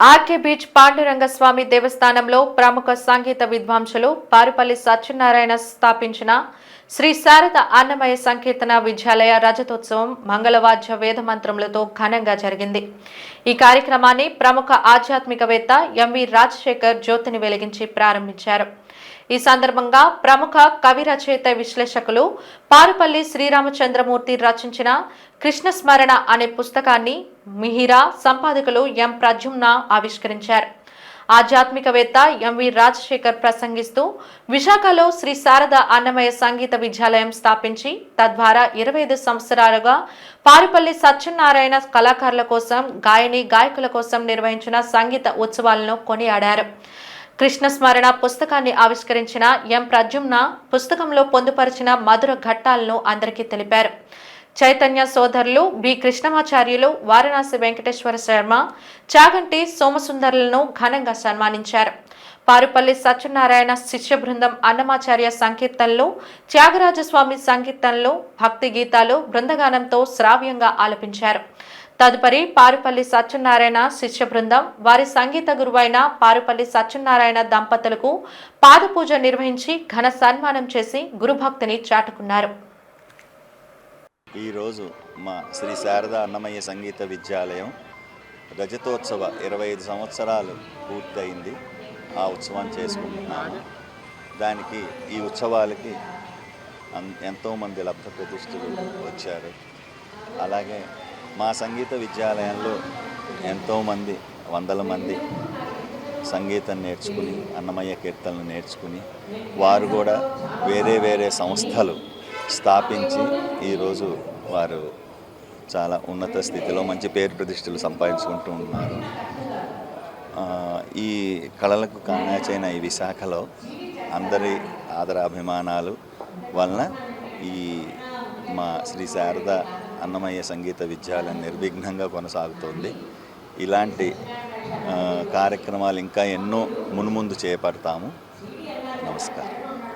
RK beach Pandurangaswamy దేవస్థానంలో ప్రముఖ సంగీత విద్వాంసులు పారుపల్లి సత్యనారాయణ స్థాపించిన శ్రీ శారద అన్నమయ సంకీర్తన విద్యాలయ రజతోత్సవం మంగళవాద్య వేద మంత్రములతో ఘనంగా జరిగింది. ఈ కార్యక్రమాన్ని ప్రముఖ ఆధ్యాత్మికవేత్త ఎంవి రాజశేఖర్ జ్యోతిని వెలిగించి ప్రారంభించారు. ఈ సందర్భంగా ప్రముఖ కవి రచయిత విశ్లేషకులు పారుపల్లి శ్రీరామచంద్రమూర్తి రచించిన కృష్ణ స్మరణ అనే పుస్తకాన్ని మిహిరా సంపాదకులు ఎం ప్రజుమ్న ఆవిష్కరించారు. ఆధ్యాత్మికవేత్త ఎంవి రాజశేఖర్ ప్రసంగిస్తూ విశాఖలో శ్రీ శారద అన్నమయ సంగీత విద్యాలయం స్థాపించి తద్వారా ఇరవై ఐదు సంవత్సరాలుగా పారుపల్లి సత్యనారాయణ కళాకారుల కోసం గాయని గాయకుల కోసం నిర్వహించిన సంగీత ఉత్సవాలను కొనియాడారు. కృష్ణ స్మరణ పుస్తకాన్ని ఆవిష్కరించిన ఎం. ప్రజుమ్న పుస్తకంలో పొందుపరిచిన మధుర ఘట్టాలను అందరికీ తెలిపారు. చైతన్య సోదరులు బి. కృష్ణమాచార్యులు వారణాసి వెంకటేశ్వర శర్మ చాగంటి సోమసుందరులను ఘనంగా సన్మానించారు. పారుపల్లి సత్యనారాయణ శిష్య బృందం అన్నమాచార్య సంకీర్తనలు త్యాగరాజస్వామి సంకీర్తనలు భక్తి గీతాలు బృందగానంతో శ్రావ్యంగా ఆలపించారు. తదుపరి పారుపల్లి సత్యనారాయణ శిష్య బృందం. వారి సంగీత గురువైన పారుపల్లి సత్యనారాయణ దంపతులకు పాదపూజ నిర్వహించి ఘన సన్మానం చేసి గురుభక్తిని చాటుకున్నారు. ఈరోజు మా శ్రీ శారద అన్నమయ్య సంగీత విద్యాలయం రజతోత్సవ ఇరవై ఐదు సంవత్సరాలు పూర్తయింది. ఆ ఉత్సవం చేసుకుంటున్నాము. దానికి ఈ ఉత్సవాలకి ఎంతోమంది లబ్ధ ప్రతిష్ఠులు వచ్చారు. అలాగే మా సంగీత విద్యాలయంలో ఎంతోమంది వందల మంది సంగీతం నేర్చుకుని అన్నమయ్య కీర్తనలు నేర్చుకుని వారు కూడా వేరే వేరే సంస్థలు స్థాపించి ఈరోజు వారు చాలా ఉన్నత స్థితిలో మంచి పేరు ప్రతిష్టలు సంపాదించుకుంటూ ఉన్నారు. ఈ కళలకు కానాచైన ఈ విశాఖలో అందరి ఆదరాభిమానాలు వలన ఈ మా శ్రీ శారద అన్నమయ్య సంగీత విద్యాలయం నిర్విఘ్నంగా కొనసాగుతోంది. ఇలాంటి కార్యక్రమాలు ఇంకా ఎన్నో మునుముందు చేపడతాము. నమస్కారం.